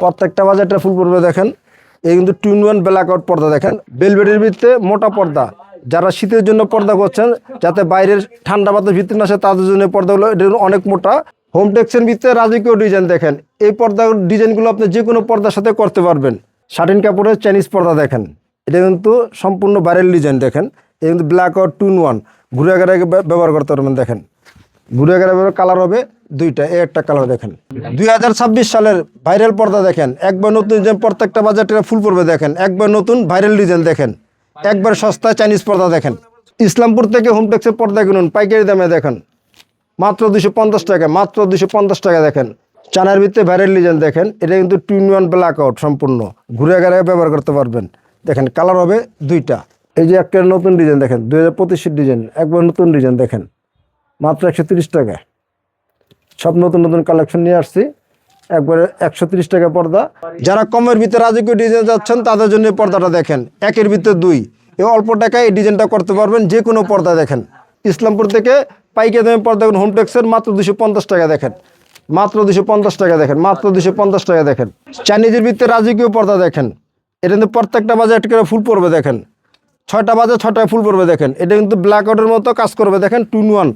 প্রত্যেকটা বাজারটা ফুল পড়বে দেখেন। এই কিন্তু টুইন ওয়ান ব্ল্যাক আউট পর্দা দেখেন। বেলবেটের ভিতরে মোটা পর্দা। যারা শীতের জন্য পর্দা করছেন, যাতে বাইরের ঠান্ডা বাতাস ভিতরে না আসে, তাদের জন্য পর্দাগুলো এটা অনেক মোটা। হোম টেক্সের ভিতরে রাজকীয় ডিজাইন দেখেন। এই পর্দা ডিজাইনগুলো আপনি যে কোনো পর্দার সাথে করতে পারবেন। শাটিন কাপড়ের চাইনিজ পর্দা দেখেন। এটা কিন্তু সম্পূর্ণ বাইরের ডিজাইন দেখেন। এটা কিন্তু ব্ল্যাক আউট টুন ওয়ান ঘুরে ঘুরে ব্যবহার করতে পারবেন দেখেন। ঘুরে ঘুরে কালার হবে, দুইটা, এই একটা কালার দেখেন। দুই হাজার ছাব্বিশ সালের ভাইরাল পর্দা দেখেন, একবার নতুন ডিজাইন প্রত্যেকটা বাজারটা ফুল পড়বে দেখেন, একবার নতুন ভাইরাল ডিজাইন দেখেন, একবার সস্তা চাইনিজ পর্দা দেখেন। ইসলামপুর থেকে হোমটেক্সের পর্দা কিনুন, পাইকারি দামে দেখেন, মাত্র দুশো পঞ্চাশ টাকা, মাত্র দুশো পঞ্চাশ টাকা দেখেন। চানার ভিতরে ভাইরাল ডিজাইন দেখেন, এটা কিন্তু টুইন ওয়ান ব্ল্যাক আউট সম্পূর্ণ, ঘুরে ঘুরে ব্যবহার করতে পারবেন। দেখেন কালার হবে দুইটা, এই যে একটা নতুন ডিজাইন দেখেন, দুই হাজার ডিজাইন একবার নতুন ডিজাইন দেখেন। মাত্র একশো তিরিশ টাকা। সব নতুন নতুন কালেকশন নিয়ে আসছি। একবারে একশো তিরিশ টাকা পর্দা। যারা কমের ভিতরে রাজকীয় ডিজাইন যাচ্ছেন, তাদের জন্য পর্দাটা দেখেন। একের ভিতরে দুই। এ অল্প টাকায় এই ডিজাইনটা করতে পারবেন, যে কোনো পর্দা দেখেন। ইসলামপুর থেকে পাইকারি দামে পর্দা হোম টেক্সের মাত্র দুশো পঞ্চাশ টাকা দেখেন। মাত্র দুশো পঞ্চাশ টাকা দেখেন, মাত্র দুশো পঞ্চাশ টাকা দেখেন। চাইনিজের ভিতরে রাজকীয় পর্দা দেখেন। এটা কিন্তু প্রত্যেকটা বাজার করে ফুল পড়বে দেখেন। ছয়টা বাজে ছটায় ফুল পড়বে দেখেন। এটা কিন্তু ব্ল্যাক আউটের মতো কাজ করবে দেখেন টুন ওয়ান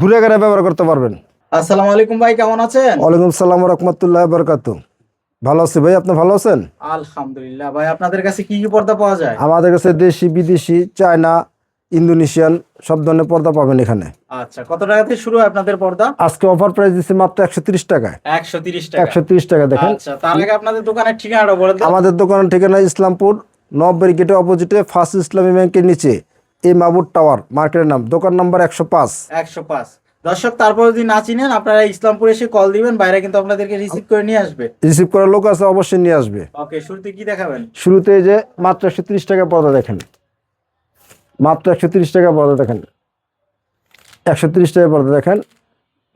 ঘুরে ঘুরে ব্যবহার করতে পারবেন। আসসালামু আলাইকুম ভাই কেমন আছেন? ওয়ালাইকুম সালাম রহমতুল্লাহ বরকাত ভালো আছি ভাই আপনি ভালো আছেন? আলহামদুলিল্লাহ ভাই আপনাদের কাছে কি কি পর্দা পাওয়া যায়? আমাদের কাছে দেশি বিদেশি চায়না ইন্দোনেশিয়ান সব ধরনের পর্দা পাবেন এখানে। আচ্ছা কত টাকা থেকে শুরু হয় আপনাদের পর্দা? আজকে অফার প্রাইস দিচ্ছি মাত্র একশো তিরিশ টাকায়। একশো তিরিশ টাকা। একশো তিরিশ টাকা দেখেন। আচ্ছা তার আগে আপনাদের দোকানের ঠিকানাটা বলে দেন। আমাদের দোকানের ঠিকানা ইসলামপুর নব্বই গেটের অপোজিটে ফার্স্ট ইসলামী ব্যাংকের নিচে। এই মাবুর টাওয়ার মার্কেটের নাম দোকান নাম্বার একশো পাঁচ। একশো পাঁচ। দর্শক তারপর যদি না চিনেন আপনারা ইসলামপুর এসে কল দিবেন বাইরে কিন্তু আপনাদেরকে রিসিভ করে নিয়ে আসবে। রিসিভ করার লোক আছে অবশ্যই নিয়ে আসবে। ওকে শুরুতে কি দেখাবেন? শুরুতে যে মাত্র একশো তিরিশ টাকা পর্দা দেখেন। মাত্র একশো তিরিশ টাকা পর্দা দেখেন। একশো তিরিশ টাকা পর্দা দেখেন।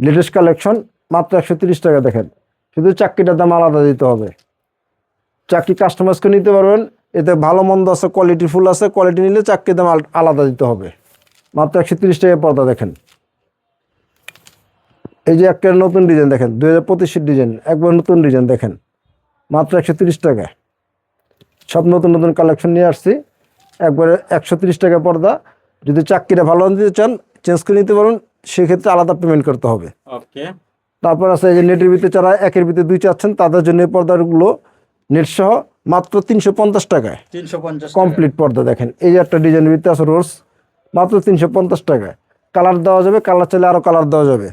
লেটেস্ট কালেকশন মাত্র একশো তিরিশ টাকা দেখেন। শুধু চাকরিটার দাম আলাদা দিতে হবে। চাকরি কাস্টমাইজকে নিতে পারবেন। এতে ভালো মন্দ আছে কোয়ালিটি ফুল আছে কোয়ালিটি নিলে চাকরির দাম আলাদা দিতে হবে। মাত্র একশো তিরিশ টাকা পর্দা দেখেন। এই যে একটা নতুন ডিজাইন দেখেন দুই হাজার পঁচিশের ডিজাইন একবার নতুন ডিজাইন দেখেন। মাত্র একশো তিরিশ টাকা সব নতুন নতুন কালেকশন নিয়ে আসছি। একবারে একশো তিরিশ টাকা পর্দা। যদি চাকরিটা ভালো দিতে চান চেঞ্জ করে নিতে পারেন সেক্ষেত্রে আলাদা পেমেন্ট করতে হবে। তারপর আছে এই যে নেটের ভিতরে যারা একের ভিতরে দুই চাচ্ছেন তাদের জন্য এই পর্দাগুলো নেট সহ মাত্র তিনশো পঞ্চাশ টাকায়। তিনশো পঞ্চাশ কমপ্লিট পর্দা দেখেন এই যে একটা ডিজাইন ভিতরে আছে রোজ মাত্র তিনশো পঞ্চাশ টাকায়। কালার দেওয়া যাবে কালার চাইলে আরও কালার দেওয়া যাবে।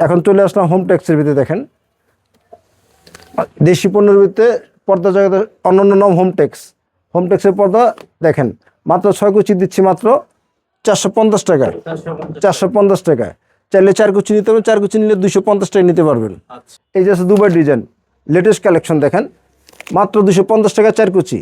এখন চলে আসলাম হোম ট্যাক্সের ভিতরে দেখেন। দেশি পণ্যের ভিতরে পর্দা জগতের অন্যান্য নাম হোম ট্যাক্স হোম ট্যাক্সের পর্দা দেখেন মাত্র ছয় কুচি দিচ্ছি মাত্র চারশো পঞ্চাশ টাকায়। চারশো পঞ্চাশ টাকায়। চাইলে চার কুচি নিতে পারবেন চার কুচি নিলে দুশো পঞ্চাশ টাকা নিতে পারবেন। আচ্ছা। এই যে আছে দুবার ডিজাইন লেটেস্ট কালেকশন দেখেন। মাত্র দুশো পঞ্চাশ টাকা চার কুচি।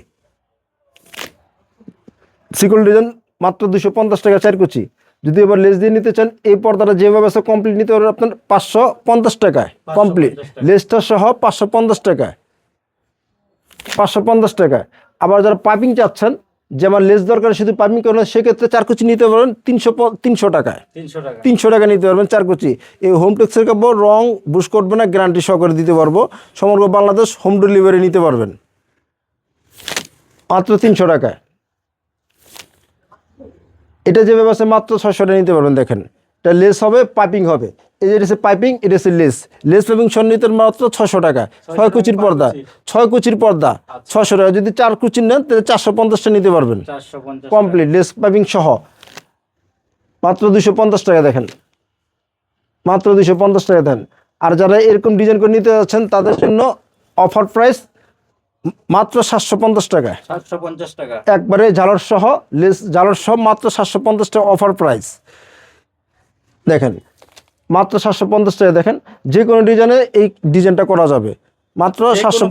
সিকুল ডিজাইন মাত্র দুশো পঞ্চাশ টাকা চার কুচি। যদি এবার লেস দিয়ে নিতে চান এই পর্দাটা যেভাবে আছে কমপ্লিট নিতে পারবেন আপনার পাঁচশো পঞ্চাশ টাকায়। কমপ্লিট লেসটা সহ পাঁচশো পঞ্চাশ টাকায়। পাঁচশো পঞ্চাশ টাকায়। আবার যারা পাইপিং চাচ্ছেন যে আমার লেস দরকার শুধু পাইপিং না সেক্ষেত্রে চার কুচি নিতে পারবেন তিনশো তিনশো টাকায় তিনশো টাকা। নিতে পারবেন চার কুচি এই হোম টেক্সের কাপড় রং বুশ করবে না গ্যারান্টি সহকারে দিতে পারব। সমগ্র বাংলাদেশ হোম ডেলিভারি নিতে পারবেন। মাত্র তিনশো টাকায়। এটা যে ব্যবস্থা মাত্র ছয়শো টাকা নিতে পারবেন দেখেন। এটা লেস হবে পাইপিং হবে। এই যে এটা হচ্ছে পাইপিং এটা হচ্ছে লেস। লেস পাইপিং সন্নিহিত মাত্র ছশো টাকা। ছয় কুচির পর্দা। ছয় কুচির পর্দা ছশো টাকা। যদি চার কুচির নেন তাহলে চারশো পঞ্চাশটা নিতে পারবেন। কমপ্লিট। লেস পাইপিং সহ। মাত্র দুশো পঞ্চাশ টাকা দেখেন। মাত্র দুশো পঞ্চাশ টাকা দেন। আর যারা এরকম ডিজাইন করে নিতে যাচ্ছেন তাদের জন্য অফার প্রাইস মাত্র সাতশো পঞ্চাশ টাকায় সাতশো পঞ্চাশ টাকা। একবারে ঝালর সহ লেস ঝালর সহ মাত্র সাতশো পঞ্চাশ টাকা অফার প্রাইস। দেখেন মাত্র সাতশো পঞ্চাশ টাকা দেখেন যে কোনো ডিজাইনে এই ডিজাইনটা করা যাবে। মাত্র সাতশো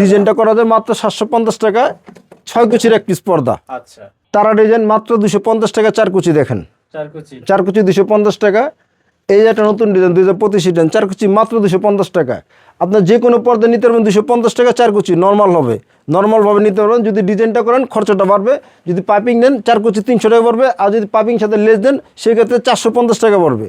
ডিজাইনটা করা যাবে মাত্র সাতশো পঞ্চাশ টাকা ছয় কুচির এক পিস পর্দা। আচ্ছা। তারা ডিজাইন মাত্র দুশো পঞ্চাশ টাকা চার কুচি দেখেন। চার কুচি। চার কুচি দুশো পঞ্চাশ টাকা। এই যে একটা নতুন ডিজাইন দুই হাজার পঁচিশ ডিজাইন চার কুচি মাত্র দুশো পঞ্চাশ টাকা। আপনার যে কোনো পর্দা নিতে পারবেন দুশো পঞ্চাশ টাকা চার কুচি নর্মাল হবে। নর্মালভাবে নিতে পারবেন যদি ডিজাইনটা করেন খরচাটা বাড়বে। যদি পাইপিং নেন চার কোচি তিনশো টাকা পড়বে। আর যদি পাইপিং সাথে লেস দেন সেক্ষেত্রে চারশো পঞ্চাশ টাকা পড়বে।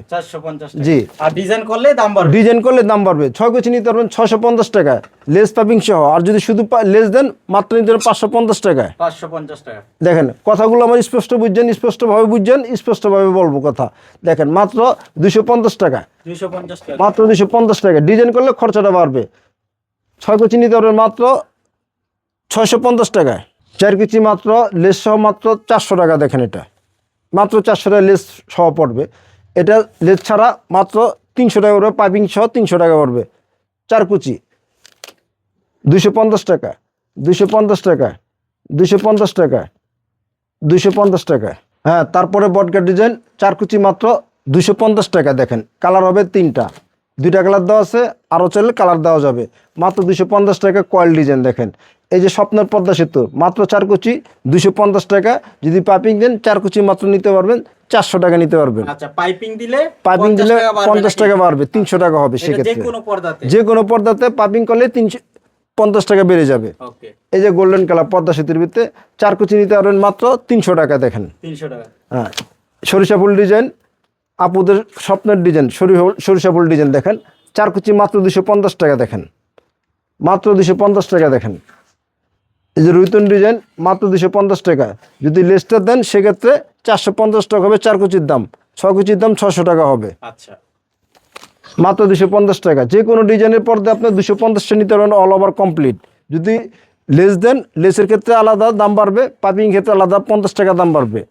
জি। আর ডিজাইন করলে দাম বাড়বে। ডিজাইন করলে দাম বাড়বে। ছয় কুচি নিতে পারবেন ছশো পঞ্চাশ টাকা। লেস পাইপিং সহ। আর যদি শুধু লেস দেন মাত্র নিতে পারবেন পাঁচশো পঞ্চাশ টাকায় পাঁচশো পঞ্চাশ টাকা। দেখেন কথাগুলো আমার স্পষ্ট বুঝছেন স্পষ্টভাবে বুঝছেন স্পষ্টভাবে বলব কথা। দেখেন মাত্র দুশো পঞ্চাশ টাকা। দুইশো পঞ্চাশ টাকা। মাত্র দুশো পঞ্চাশ টাকা। ডিজাইন করলে খরচাটা বাড়বে। ছয় কুচি নিতে পারবেন মাত্র ছয়শো পঞ্চাশ টাকায়। চার কুচি মাত্র, লেস সহ মাত্র চারশো টাকা দেখেন এটা। মাত্র চারশো টাকা লেস সহ পড়বে। এটা লেস ছাড়া মাত্র তিনশো টাকা পড়বে, পাইপিং সহ তিনশো টাকা পড়বে। চার কুচি দুশো পঞ্চাশ টাকা দুশো পঞ্চাশ টাকা দুশো পঞ্চাশ টাকা দুশো পঞ্চাশ টাকা। হ্যাঁ তারপরে বটগার ডিজাইন, চার কুচি মাত্র দুশো পঞ্চাশ টাকা দেখেন। কালার হবে তিনটা। দুইটা কালার দেওয়া আছে, আরও চাইলে কালার দেওয়া যাবে। মাত্র দুশো পঞ্চাশ টাকা কয়েল ডিজাইন দেখেন। এই যে স্বপ্নের পদ্মা সেতু মাত্র চার কুচি দুশো পঞ্চাশ টাকা। যদি পাইপিং দেন চার কুচি মাত্র নিতে পারবেন চারশো টাকা নিতে পারবেন। আচ্ছা পাইপিং দিলে পাইপিং দিলে পঞ্চাশ টাকা বাড়বে তিনশো টাকা হবে সেক্ষেত্রে। যে কোনো পর্দাতে? পাইপিং করলে তিনশো পঞ্চাশ টাকা বেড়ে যাবে। এই যে গোল্ডেন কালার পদ্মা সেতুর ভিত্তে চার কুচি নিতে পারবেন মাত্র তিনশো টাকা দেখেন। তিনশো টাকা। হ্যাঁ সরিষা ফুল ডিজাইন আপুদের স্বপ্নের ডিজাইন সরিষা ফুল ডিজাইন দেখেন। চার কুচি মাত্র দুশো পঞ্চাশ টাকা দেখেন। মাত্র দুশো পঞ্চাশ টাকা দেখেন। এই যে রুইতন ডিজাইন মাত্র দুশো পঞ্চাশ টাকা। যদি লেসটা দেন সেক্ষেত্রে চারশো পঞ্চাশ টাকা হবে চার কুচির দাম। ছ কুচির দাম ছশো টাকা হবে। আচ্ছা। মাত্র দুশো পঞ্চাশ টাকা। যে কোনো ডিজাইনের পর্দা আপনার দুশো পঞ্চাশটা নিতে পারবেন অল ওভার কমপ্লিট যদি লেস দেন লেসের ক্ষেত্রে আলাদা দাম বাড়বে পাইপিং ক্ষেত্রে আলাদা পঞ্চাশ টাকা দাম বাড়বে।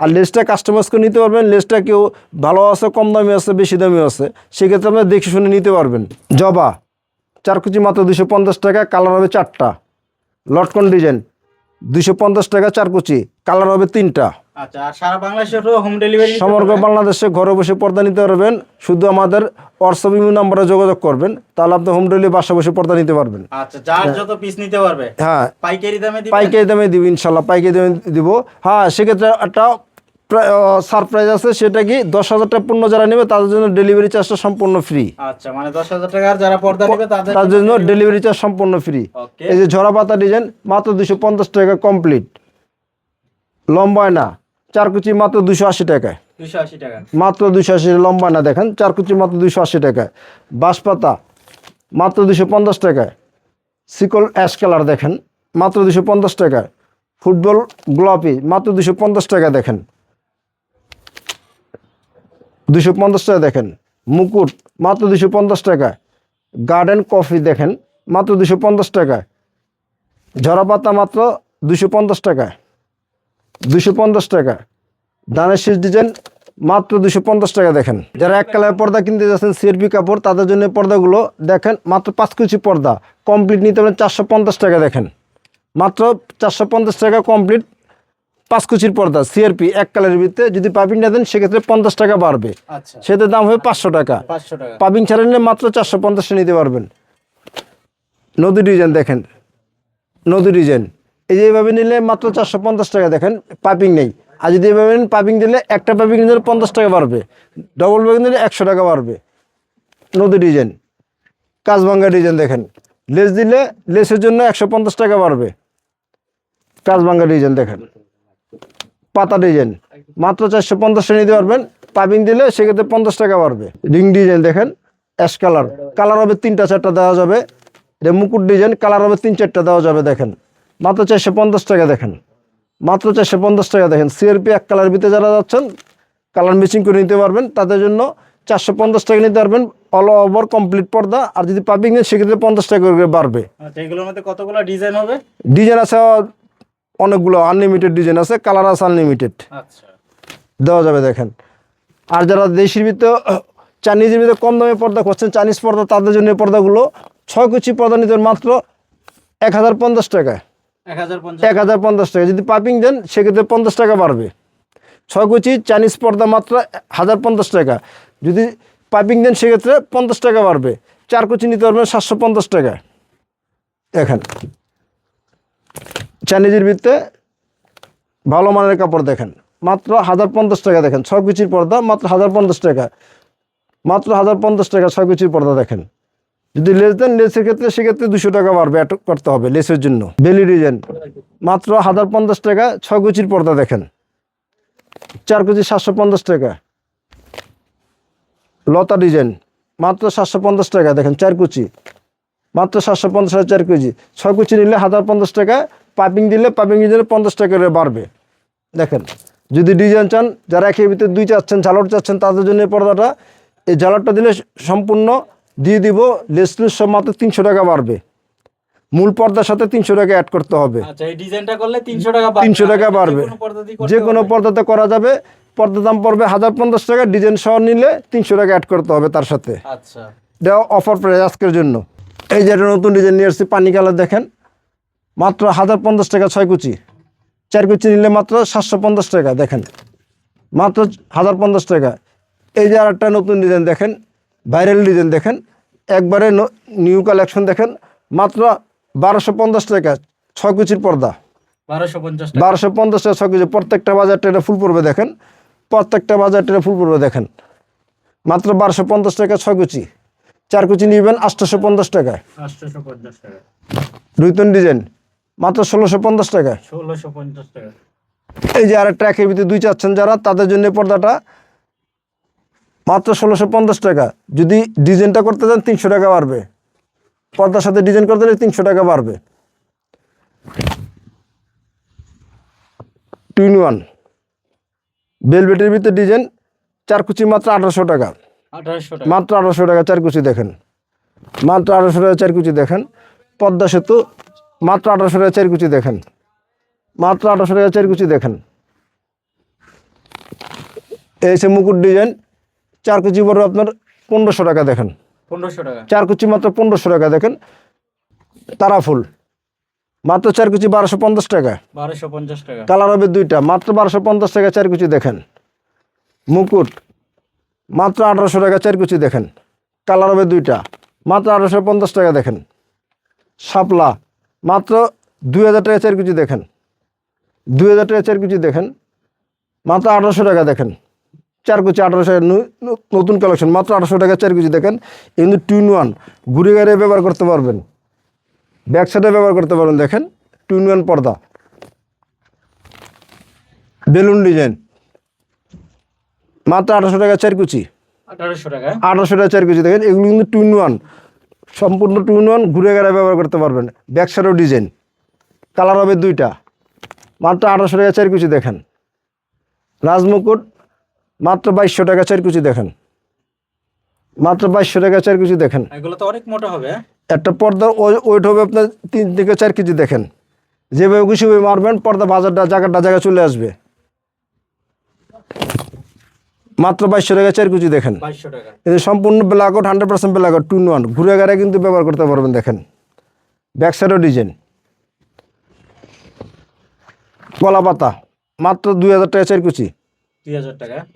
আর লেসটা কাস্টমাইজকে নিতে পারবেন লেসটা কেউ ভালো আছে কম দামি আছে বেশি দামি আছে সেক্ষেত্রে আপনার দেখে শুনে নিতে পারবেন। জবা চার কুচি মাত্র দুশো পঞ্চাশ টাকা কালার হবে চারটা। লটকন ডিজাইন? দুইশো পঞ্চাশ টাকা চার কুচি কালার হবে তিনটা। আচ্ছা সমগ্র বাংলাদেশে ঘরে বসে পর্দা নিতে পারবেন। শুধু আমাদের হোয়াটসঅ্যাপ নাম্বারে যোগাযোগ করবেন তাহলে আপনি হোম ডেলিভারি বাসা বসে পর্দা নিতে পারবেন। আচ্ছা যার যত পিস নিতে পারবে হ্যাঁ। পাইকারি দামে পাইকারি দামে দিব ইনশাল্লাহ পাইকারি দামে দিব। হ্যাঁ সেক্ষেত্রে একটা সারপ্রাইজ আছে সেটা কি দশ হাজার টাকা পণ্য যারা নেবে তাদের জন্য ডেলিভারি চার্জটা সম্পূর্ণ ফ্রি আচ্ছা মানে দশ হাজার টাকার যারা পর্দা নেবে তাদের জন্য ডেলিভারি চার্জ সম্পূর্ণ ফ্রি এই যে ঝরা পাতা ডিজাইন মাত্র দুশো পঞ্চাশ টাকা কমপ্লিট লম্বায় না চার কুচি মাত্র দুশো আশি টাকায়। মাত্র দুশো আশি লম্বা না দেখেন চার কুচি মাত্র দুশো আশি টাকায়। বাঁশপাতা মাত্র দুশো পঞ্চাশ টাকায়। সিকল অ্যাশ কালার দেখেন মাত্র দুশো পঞ্চাশ টাকায়। ফুটবল গোলাপি মাত্র দুশো পঞ্চাশ টাকা দেখেন। দুশো পঞ্চাশ টাকা দেখেন। মুকুট, মাত্র দুশো পঞ্চাশ টাকা। গার্ডেন কফি দেখেন, মাত্র দুশো পঞ্চাশ টাকা। ঝরা পাতা মাত্র দুশো পঞ্চাশ টাকা। দুশো পঞ্চাশ টাকা। দানের শেষ ডিজাইন মাত্র দুশো পঞ্চাশ টাকা দেখেন। যারা এক কালার পর্দা কিনতে যাচ্ছেন, সিআরপি কাপড়, তাদের জন্য পর্দাগুলো দেখেন, মাত্র পাঁচ কুচি পর্দা। কমপ্লিট নিতে পারেন চারশো পঞ্চাশ টাকা দেখেন। মাত্র চারশো পঞ্চাশ টাকা কমপ্লিট। পাঁচ কুচির পর্দা সিআরপি এক কালারের ভিতরে যদি পাইপিং না দেন সেক্ষেত্রে পঞ্চাশ টাকা বাড়বে। আচ্ছা। সেটার দাম হবে পাঁচশো টাকা। পাবিং ছাড়া নিলে মাত্র চারশো পঞ্চাশটা নিতে পারবেন। নদী ডিজাইন দেখেন। নদী ডিজাইন। এই যে এইভাবে নিলে মাত্র চারশো পঞ্চাশ টাকা দেখেন পাইপিং নেই। আর যদি এইভাবে নেন পাইপিং দিলে একটা পাইপিং দিলে পঞ্চাশ টাকা বাড়বে। ডবল পাইপিং দিলে একশো টাকা বাড়বে। নদী ডিজাইন। কাজভাঙ্গা ডিজাইন দেখেন। লেস দিলে লেসের জন্য একশো পঞ্চাশ টাকা বাড়বে। কাজভাঙ্গা ডিজাইন দেখেন। পাতা ডিজাইন মাত্র চারশো পঞ্চাশটা নিতে পারবেন। পাইপিং দিলে সেক্ষেত্রে পঞ্চাশ টাকা বাড়বে। রিং ডিজাইন দেখেন অ্যাশ কালার। কালার হবে তিনটা চারটা দেওয়া যাবে। এটা মুকুট ডিজাইন কালার হবে তিন চারটা দেওয়া যাবে দেখেন। মাত্র চারশো পঞ্চাশ টাকা দেখেন। মাত্র চারশো পঞ্চাশ টাকা দেখেন। সিআরপি এক কালার ভিতরে যারা যাচ্ছেন কালার ম্যাচিং করে নিতে পারবেন। তাদের জন্য চারশো পঞ্চাশ টাকা নিতে পারবেন। অল ওভার কমপ্লিট পর্দা। আর যদি পাবিং নেন সেক্ষেত্রে পঞ্চাশ টাকা করে বাড়বে। আচ্ছা এগুলোর মধ্যে কতগুলো ডিজাইন হবে? ডিজাইন আছে অনেকগুলো আনলিমিটেড ডিজাইন আছে কালার আছে আনলিমিটেড আচ্ছা। দেওয়া যাবে দেখেন। আর যারা দেশের ভিতরে চাইনিজের ভিতরে কম দামে পর্দা করছেন চাইনিজ পর্দা তাদের জন্য পর্দাগুলো ছয় কুচি পর্দা নিতে মাত্র এক হাজার পঞ্চাশ টাকা এক হাজার পঞ্চাশ। এক হাজার পঞ্চাশ টাকা যদি পাইপিং দেন সেক্ষেত্রে পঞ্চাশ টাকা বাড়বে। ছয় কুচি চাইনিজ পর্দা মাত্র হাজার পঞ্চাশ টাকা। যদি পাইপিং দেন সেক্ষেত্রে পঞ্চাশ টাকা বাড়বে। চার কুচি নিতে পারবেন সাতশো পঞ্চাশ টাকা দেখেন। চাইনিজের ভিত্তে ভালো মানের কাপড় দেখেন। মাত্র হাজার পঞ্চাশ টাকা দেখেন, ছয় কুচির পর্দা, মাত্র হাজার পঞ্চাশ টাকা। মাত্র হাজার পঞ্চাশ টাকা ছয় কুচির পর্দা দেখেন। যদি লেস দেন, লেসের ক্ষেত্রে সেক্ষেত্রে দুশো টাকা বাড়বে, অ্যাড করতে হবে লেসের জন্য। বেলি ডিজাইন, মাত্র হাজার পঞ্চাশ টাকা ছয় কুচির পর্দা দেখেন। চার কুচি সাতশো পঞ্চাশ টাকা। লতা ডিজাইন, মাত্র সাতশো পঞ্চাশ টাকা দেখেন, চার কুচি। মাত্র সাতশো পঞ্চাশ চার কেজি ছয় কুচি নিলে হাজার পঞ্চাশ টাকা পাইপিং দিলে পাইপিং দিলে পঞ্চাশ টাকা করে বাড়বে। দেখেন যদি ডিজাইন চান যারা একের ভিতরে দুই চাচ্ছেন ঝালট চাচ্ছেন তাদের জন্য এই পর্দাটা এই ঝালটটা দিলে সম্পূর্ণ দিয়ে দিব লেসলুস সব মাত্র তিনশো টাকা বাড়বে। মূল পর্দার সাথে তিনশো টাকা অ্যাড করতে হবে। আচ্ছা ডিজাইনটা করলে তিনশো টাকা বাড়বে। 300 টাকা বাড়বে। যে কোনো। পর্দাতে করা যাবে। পর্দার দাম পড়বে হাজার পঞ্চাশ টাকা ডিজাইন সহ নিলে তিনশো টাকা অ্যাড করতে হবে তার সাথে। আচ্ছা। এটা অফার প্রাইস আজকের জন্য। এই যে নতুন ডিজাইন নিয়ে এসেছি পানি কালার দেখেন। মাত্র হাজার পঞ্চাশ টাকা ছয় কুচি। চার কুচি নিলে মাত্র সাতশো পঞ্চাশ টাকা দেখেন। মাত্র হাজার পঞ্চাশ টাকা। এই যে আরেকটা নতুন ডিজাইন দেখেন ভাইরাল ডিজাইন দেখেন একবারে নিউ কালেকশন দেখেন মাত্র বারোশো পঞ্চাশ টাকা ছয় কুচির পর্দা। বারোশো পঞ্চাশ টাকা। ছয় কেজি প্রত্যেকটা বাজার ট্রেনে ফুল পড়বে দেখেন। প্রত্যেকটা বাজার ট্রেনে ফুল পড়বে দেখেন। মাত্র বারোশো পঞ্চাশ টাকা ছয় কুচি। চার কুচি নিবেন আটশোশো পঞ্চাশ টাকা আটশোশো পঞ্চাশ টাকা। দুইতন ডিজাইন মাত্র ষোলোশো পঞ্চাশ টাকা। ষোলোশো পঞ্চাশ টাকা। এই যে আর ট্র্যাকের ভিতরে দুই চাচ্ছেন যারা তাদের জন্য পর্দাটা মাত্র ষোলোশো পঞ্চাশ টাকা। যদি ডিজাইনটা করতে চান তিনশো টাকা বাড়বে। পর্দার সাথে ডিজাইন করতে হলে তিনশো টাকা বাড়বে। Two in one. বেলভেটের ভিতরে ডিজাইন চার কুচি মাত্র আঠারোশো টাকা। মাত্র আঠারোশো টাকা চার কুচি দেখেন। মাত্র আঠারোশো টাকা চার কুচি দেখেন। পদ্মা সেতু মাত্র আঠারোশো টাকা চার কুচি দেখেন। মাত্র আঠারোশো টাকা চার কুচি দেখেন। এই সে মুকুট ডিজাইন চার কুচি বড় আপনার পনেরোশো টাকা দেখেন। পনেরোশো টাকা। চার কুচি মাত্র পনেরোশো টাকা দেখেন। তারা ফুল। মাত্র চার কুচি বারোশো পঞ্চাশ টাকা। বারোশো পঞ্চাশ টাকা। কালার হবে দুইটা। মাত্র বারোশো পঞ্চাশ টাকা চার কুচি দেখেন। মুকুট মাত্র আঠারোশো টাকা চার কুচি দেখেন। কালার হবে দুইটা। মাত্র আঠারোশো পঞ্চাশ টাকা দেখেন। শাপলা মাত্র দুই হাজার টাকা চার কুচি দেখেন। দুই হাজার টাকা চার কুচি দেখেন। মাত্র আঠারোশো টাকা দেখেন। চার কুচি আঠারোশো নতুন কালেকশন। মাত্র আঠারোশো টাকা চার কুচি দেখেন। কিন্তু টুইন ওয়ান ঘুরে গাড়ি ব্যবহার করতে পারবেন। ব্যাক সাইডে ব্যবহার করতে পারবেন দেখেন। টুইন ওয়ান পর্দা। বেলুন ডিজাইন মাত্র আঠারোশো টাকা চার কুচি আঠারোশো টাকা। আঠারোশো টাকা চার কুচি দেখেন। এগুলো কিন্তু টুইন ওয়ান সম্পূর্ণ টুইন ওয়ান ঘুরে গেড়ে ব্যবহার করতে পারবেন। ব্যাক সাইডও ডিজাইন কালার হবে দুইটা। মাত্র আঠারোশো টাকা চার কুচি দেখেন। রাজমুকুট মাত্র বাইশশো টাকা চার কুচি দেখেন। মাত্র বাইশশো টাকা চার কুচি দেখেন। এগুলো তো অনেক মোটা হবে? একটা পর্দার ওয়েট হবে আপনার তিন থেকে চার কেজি দেখেন। যেভাবে খুশি মারবেন পর্দা বাজারটা জায়গাটা জায়গায় চলে আসবে। মাত্র বাইশশো টাকা চার কুচি দেখেন। কিন্তু সম্পূর্ণ black out hundred percent black out two one ঘুরে গাড়ে কিন্তু ব্যবহার করতে পারবেন দেখেন। ব্যাক সাইডও ডিজাইন কলা পাতা মাত্র দুই হাজার টাকা চার কুচি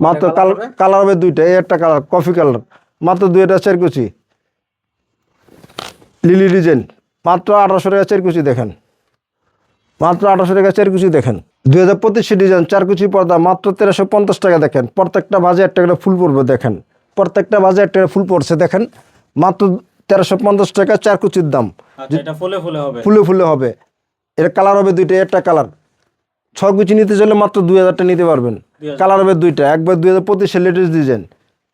মাত্র কালার হবে? দুইটা এই একটা কালার কফি কালার মাত্র দুই হাজার চার কুচি লিলি ডিজাইন মাত্র আঠারোশো টাকা চার কুচি দেখেন। মাত্র আঠারোশো টাকা চার কুচি দেখেন। দুই হাজার পঁচিশে ডিজাইন চার কুচি পর্দা মাত্র তেরোশো পঞ্চাশ টাকা দেখেন। প্রত্যেকটা বাজে একটা করে ফুল পড়বে দেখেন। প্রত্যেকটা বাজে একটা করে ফুল পড়ছে দেখেন। মাত্র তেরোশো পঞ্চাশ টাকা চার কুচির দাম। আচ্ছা ফুলে ফুলে হবে। ফুলে ফুলে হবে। এর কালার হবে দুইটা একটা কালার ছয় কুচি নিতে চাইলে মাত্র দুই হাজারটা নিতে পারবেন। কালার হবে দুইটা। একবার দুই হাজার পঁচিশে লেটেস্ট ডিজাইন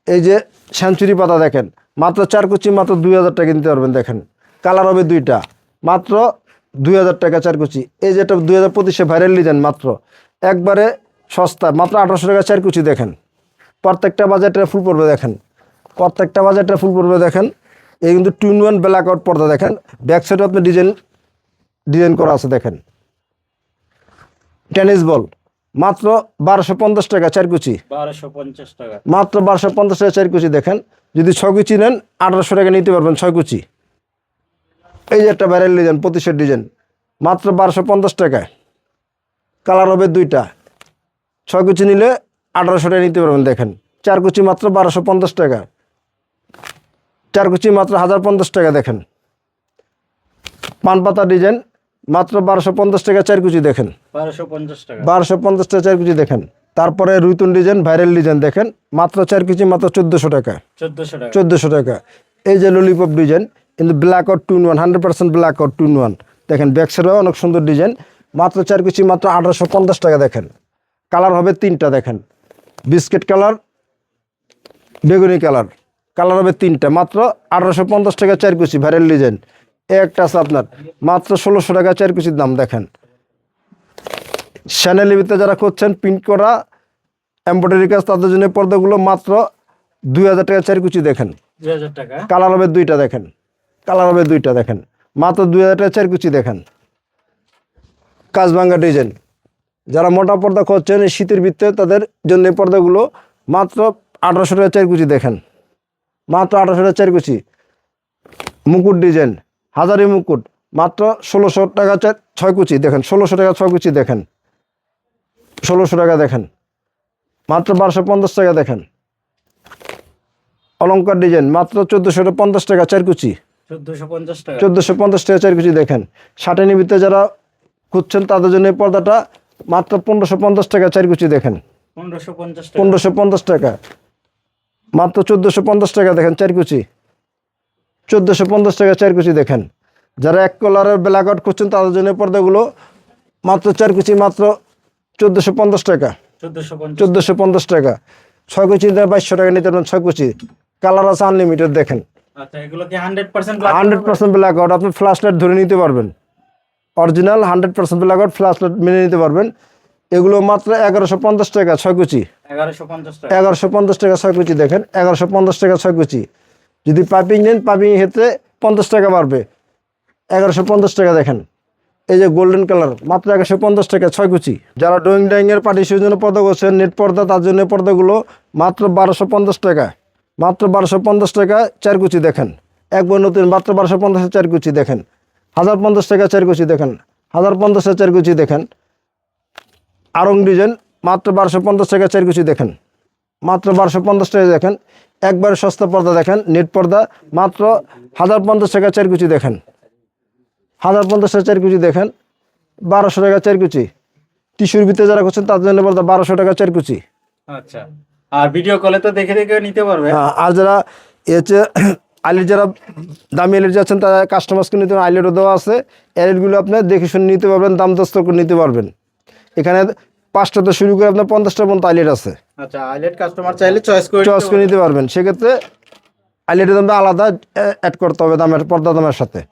এই যে সেঞ্চুরি পাতা দেখেন। মাত্র চার কুচি মাত্র দুই হাজার টাকা নিতে পারবেন দেখেন। কালার হবে দুইটা। মাত্র দুই হাজার টাকা চার কুচি। এই যেটা দুই হাজার পঁচিশে ভাইরাল ডিজাইন মাত্র। একবারে সস্তা মাত্র আঠারোশো টাকা চার কুচি দেখেন। প্রত্যেকটা বাজারটা ফুল পড়বে দেখেন। প্রত্যেকটা বাজারটা ফুল পড়বে দেখেন। এই কিন্তু টুইন ওয়ান ব্ল্যাক আউট পর্দা দেখেন। ব্যাক সাইডে আপনি ডিজাইন ডিজাইন করা আছে দেখেন। টেনিস বল মাত্র বারোশো পঞ্চাশ টাকা চার কুচি। বারোশো পঞ্চাশ টাকা। মাত্র বারোশো পঞ্চাশ টাকা চার কুচি দেখেন। যদি ছয় কুচি নেন আঠারোশো টাকা নিতে পারবেন ছয় কুচি। এই যে একটা ভাইরাল ডিজাইন পঁচিশের ডিজাইন মাত্র বারোশো পঞ্চাশ টাকায়। কালার হবে দুইটা। ছয় কুচি নিলে আঠারোশো টাকা নিতে পারবেন দেখেন। চার কুচি মাত্র বারোশো পঞ্চাশ টাকা। চার কুচি মাত্র হাজার পঞ্চাশ টাকা দেখেন। পান পাতা ডিজাইন মাত্র বারোশো পঞ্চাশ টাকা চার কুচি দেখেন। বারোশো পঞ্চাশ টাকা। বারোশো পঞ্চাশ টাকা চার কেজি দেখেন। তারপরে রুইতুন ডিজাইন ভাইরাল ডিজাইন দেখেন। মাত্র চার কেজি মাত্র চোদ্দোশো টাকা। চোদ্দশো টাকা। চোদ্দোশো টাকা। এই যে ললিপপ ডিজাইন কিন্তু black out two in one hundred percent black out two in one দেখেন ব্যাক সাইডেও অনেক সুন্দর ডিজাইন মাত্র চার কুচি মাত্র আঠারোশো পঞ্চাশ টাকা দেখেন। কালার হবে তিনটা দেখেন। বিস্কিট কালার বেগুনি কালার কালার হবে তিনটা মাত্র আঠারোশো পঞ্চাশ টাকা চার কুচি ভাইরাল ডিজাইন একটা আছে আপনার মাত্র ষোলোশো টাকা চার কুচির দাম দেখেন। শ্যানেলিভিতে যারা করছেন প্রিন্ট করা এম্ব্রয়ডারি কাজ তাদের জন্য পর্দাগুলো মাত্র দুই হাজার টাকা চার কুচি দেখেন। দুই হাজার টাকা। কালার হবে দুইটা দেখেন। কালার হবে দুইটা, দেখেন। মাত্র দুই হাজার টাকা চার কুচি দেখেন কাজভাঙ্গা ডিজাইন। যারা মোটা পর্দা করছেন শীতের ভিত্তে তাদের জন্য এই পর্দাগুলো মাত্র আঠারোশো টাকা চার কুচি দেখেন। মাত্র আঠারোশো টাকা চার কুচি মুকুট ডিজাইন, হাজারি মুকুট, মাত্র ষোলোশো টাকা চার ছয় কুচি দেখেন। ষোলোশো টাকা ছয় কুচি দেখেন। ষোলোশো টাকা, দেখেন। মাত্র বারোশো পঞ্চাশ টাকা, দেখেন। অলঙ্কার ডিজাইন, মাত্র চোদ্দোশো পঞ্চাশ টাকা চার কুচি চোদ্দশো পঞ্চাশ টাকা। চার কুচি দেখেন। ষাটে নিমিত্তে যারা খুঁজছেন তাদের জন্য এই পর্দাটা মাত্র পনেরোশো পঞ্চাশ টাকা চার কুচি দেখেন। পনেরোশো পঞ্চাশ টাকা। মাত্র চোদ্দোশো পঞ্চাশ টাকা দেখেন চার কুচি চোদ্দোশো পঞ্চাশ টাকা চার কুচি দেখেন। যারা এক কলারের ব্ল্যাক আউট করছেন তাদের জন্য পর্দাগুলো মাত্র চার কুচি মাত্র চোদ্দোশো পঞ্চাশ টাকা। চোদ্দোশো পঞ্চাশ। টাকা। ছয় কুচি বাইশশো টাকা নিতে পারেন ছয় কুচি কালার আছে আনলিমিটেড দেখেন। আচ্ছা এগুলো কি ব্ল্যাক আউট আপনি ফ্ল্যাশ লাইট ধরে নিতে পারবেন। Original hundred percent black out flash light মেনে নিতে পারবেন। এগুলো মাত্র এগারোশো পঞ্চাশ টাকা ছয় কুচি। এগারোশো পঞ্চাশ টাকা। ছয় কুচি দেখেন এগারোশো পঞ্চাশ টাকা ছয় কুচি। যদি পাইপিং নেন পাইপিং ক্ষেত্রে পঞ্চাশ টাকা বাড়বে। এগারোশো পঞ্চাশ টাকা দেখেন এই যে গোল্ডেন কালার মাত্র এগারোশো পঞ্চাশ টাকা ছয় কুচি। যারা ড্রয়িং ডাইংয়ের পার্টিশনের জন্য পর্দা করছেন নেট পর্দা তার জন্য পর্দাগুলো মাত্র বারোশো পঞ্চাশ টাকা। মাত্র বারোশো পঞ্চাশ টাকা চার কুচি দেখেন একবার নতুন মাত্র বারোশো পঞ্চাশে চার কুচি দেখেন। হাজার পঞ্চাশ টাকা চার কুচি দেখেন। হাজার পঞ্চাশে চার কুচি দেখেন। আরং ডিজাইন, মাত্র বারোশো পঞ্চাশ টাকা চার কুচি দেখেন। মাত্র বারোশো পঞ্চাশ টাকা দেখেন। একবারে সস্তা পর্দা দেখেন, নেট পর্দা, মাত্র হাজার পঞ্চাশ টাকা চার কুচি দেখেন। হাজার পঞ্চাশ টাকা চার কুচি দেখেন। বারোশো টাকা চার কুচি ভিতরে যারা করছেন, তাদের জন্য পর্দা বারোশো টাকা চার কুচি আচ্ছা। আর ভিডিও কলে তো দেখে দেখে নিতে পারবে। হ্যাঁ, আর যারা এ হচ্ছে আইলেট যারা দামি আইলেট যাচ্ছেন তারা কাস্টমার্সকে নিতে আইলেটও দেওয়া আছে। আইলেটগুলো আপনি দেখে শুনে নিতে পারবেন দাম দস্ত করে নিতে পারবেন। এখানে পাঁচটা তো শুরু করে আপনার পঞ্চাশটা পর্যন্ত আইলেট আছে। আচ্ছা আইলেট কাস্টমার চাইলে চয়েস করে চয়েস করে নিতে পারবেন। সেক্ষেত্রে আইলেটের দামটা আলাদা অ্যাড করতে হবে দামের পর্দা দামের সাথে।